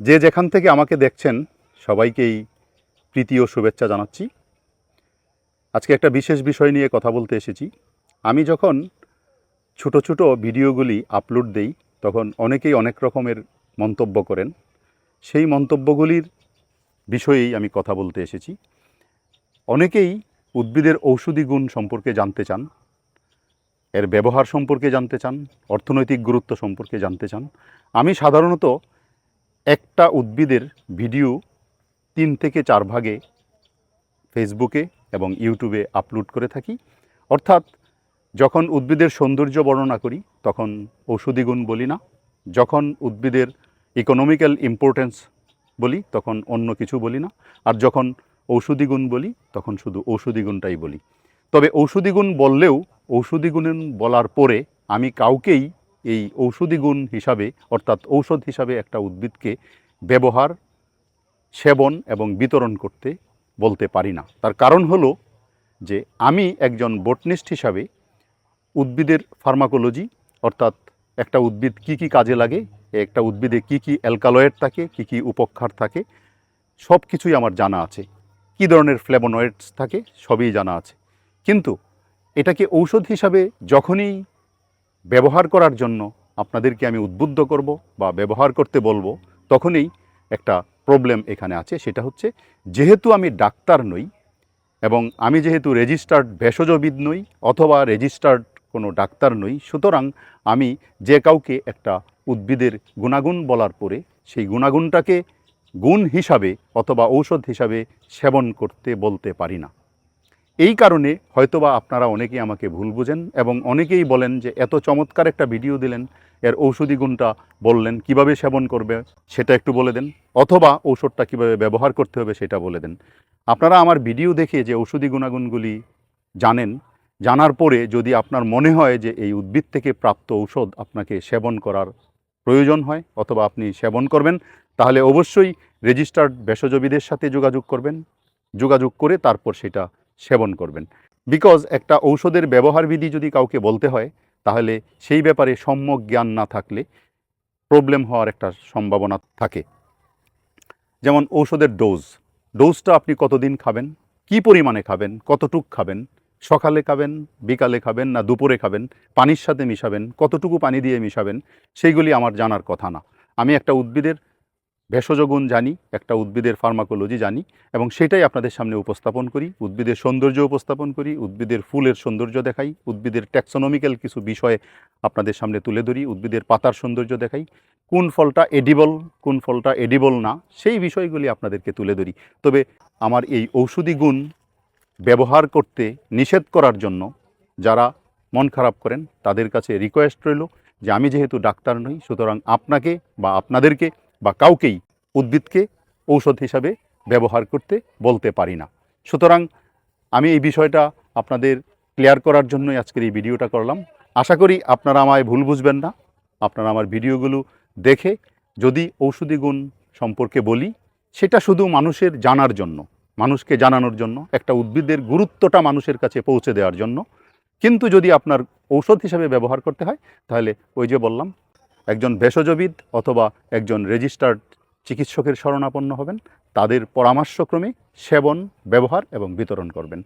যে যেখান থেকে আমাকে দেখছেন, সবাইকেই প্রীতি ও শুভেচ্ছা জানাচ্ছি। আজকে একটা বিশেষ বিষয় নিয়ে কথা বলতে এসেছি। আমি যখন ছোট ছোট ভিডিওগুলি আপলোড দেই, তখন অনেকেই অনেক রকমের মন্তব্য করেন। সেই মন্তব্যগুলির বিষয়েই আমি কথা বলতে এসেছি। অনেকেই উদ্ভিদের ঔষধি গুণ সম্পর্কে জানতে চান, এর ব্যবহার সম্পর্কে জানতে চান, অর্থনৈতিক গুরুত্ব সম্পর্কে জানতে চান। আমি সাধারণত একটা উদ্ভিদের ভিডিও তিন থেকে চার ভাগে ফেসবুকে এবং ইউটিউবে আপলোড করে থাকি। অর্থাৎ যখন উদ্ভিদের সৌন্দর্য বর্ণনা করি, তখন ঔষধি গুণ বলি না। যখন উদ্ভিদের ইকোনমিক্যাল ইম্পর্টেন্স বলি, তখন অন্য কিছু বলি না। আর যখন ঔষধি গুণ বলি, তখন শুধু ঔষধি গুণটাই বলি। তবে ঔষধি গুণ বললেও ঔষধি গুণ বলার পরে আমি কাউকেই এই ঔষধি গুণ হিসাবে, অর্থাৎ ঔষধ হিসাবে একটা উদ্ভিদকে ব্যবহার, সেবন এবং বিতরণ করতে বলতে পারি না। তার কারণ হলো যে আমি একজন বটনিস্ট হিসাবে উদ্ভিদের ফার্মাকোলজি, অর্থাৎ একটা উদ্ভিদ কি কি কাজে লাগে, একটা উদ্ভিদে কি কি অ্যালকালয়েড থাকে, কি কি উপক্ষার থাকে, সব কিছুই আমার জানা আছে। কি ধরনের ফ্লেভোনয়েডস থাকে, সবই জানা আছে। কিন্তু এটাকে ঔষধ হিসাবে যখনই ব্যবহার করার জন্য আপনাদেরকে আমি উদ্বুদ্ধ করব বা ব্যবহার করতে বলব, তখনই একটা প্রবলেম এখানে আছে, সেটা হচ্ছে যেহেতু আমি ডাক্তার নই এবং আমি যেহেতু রেজিস্টার্ড ভেষজবিদ নই অথবা রেজিস্টার্ড কোনো ডাক্তার নই, সুতরাং আমি যে কাউকে একটা উদ্ভিদের গুণাগুণ বলার পরে সেই গুণাগুণটাকে গুণ হিসাবে অথবা ঔষধ হিসাবে সেবন করতে বলতে পারি না। এই কারণে হয়তোবা আপনারা অনেকেই আমাকে ভুল বুঝেন এবং অনেকেই বলেন যে এত চমৎকার একটা ভিডিও দিলেন, এর ঔষধি গুণটা বললেন, কীভাবে সেবন করবে সেটা একটু বলে দেন, অথবা ঔষধটা কীভাবে ব্যবহার করতে হবে সেটা বলে দেন। আপনারা আমার ভিডিও দেখে যে ঔষধি গুণাগুণগুলি জানেন, জানার পরে যদি আপনার মনে হয় যে এই উদ্ভিদ থেকে প্রাপ্ত ঔষধ আপনাকে সেবন করার প্রয়োজন হয় অথবা আপনি সেবন করবেন, তাহলে অবশ্যই রেজিস্টার্ড ভেষজবিদের সাথে যোগাযোগ করবেন। যোগাযোগ করে তারপর সেটা সেবন করবেন। বিকজ একটা ঔষধের ব্যবহার বিধি যদি কাউকে বলতে হয়, তাহলে সেই ব্যাপারে সম্যক জ্ঞান না থাকলে প্রবলেম হওয়ার একটা সম্ভাবনা থাকে। যেমন ঔষধের ডোজ ডোজটা আপনি কতদিন খাবেন? কি পরিমাণে খাবেন? কতটুক খাবেন? সকালে খাবেন, বিকালে খাবেন, না দুপুরে খাবেন? পানির সাথে মিশাবেন? কতটুকু পানি দিয়ে মিশাবেন? সেইগুলি আমার জানার কথা না। আমি একটা উদ্ভিদের ভেষজ গুণ জানি, একটা উদ্ভিদের ফার্মাকোলজি জানি এবং সেটাই আপনাদের সামনে উপস্থাপন করি। উদ্ভিদের সৌন্দর্য উপস্থাপন করি, উদ্ভিদের ফুলের সৌন্দর্য দেখাই, উদ্ভিদের ট্যাক্সোনমিক্যাল কিছু বিষয়ে আপনাদের সামনে তুলে ধরি, উদ্ভিদের পাতার সৌন্দর্য দেখাই। কোন ফলটা এডিবল কোন ফলটা এডিবল না, সেই বিষয়গুলি আপনাদেরকে তুলে ধরি। তবে আমার এই ঔষধি গুণ ব্যবহার করতে নিষেধ করার জন্য যারা মন খারাপ করেন, তাদের কাছে রিকোয়েস্ট রইল যে আমি যেহেতু ডাক্তার নই, সুতরাং আপনাকে বা আপনাদেরকে বা কাউকেই উদ্ভিদকে ঔষধ হিসাবে ব্যবহার করতে বলতে পারি না। সুতরাং আমি এই বিষয়টা আপনাদের ক্লিয়ার করার জন্যই আজকের এই ভিডিওটা করলাম। আশা করি আপনারা আমায় ভুল বুঝবেন না। আপনারা আমার ভিডিওগুলো দেখে যদি ঔষধি গুণ সম্পর্কে বলি, সেটা শুধু মানুষের জানার জন্য, মানুষকে জানানোর জন্য, একটা উদ্ভিদের গুরুত্বটা মানুষের কাছে পৌঁছে দেওয়ার জন্য। কিন্তু যদি আপনার ঔষধ হিসাবে ব্যবহার করতে হয়, তাহলে ওই যে বললাম একজন ভেষজবিদ অথবা একজন রেজিস্টার্ড চিকিৎসকের শরণাপন্ন হবেন। তাদের পরামর্শক্রমে সেবন, ব্যবহার এবং বিতরণ করবেন।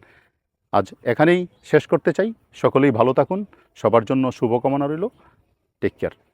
আজ এখানেই শেষ করতে চাই। সকলেই ভালো থাকুন। সবার জন্য শুভকামনা রইল। Take care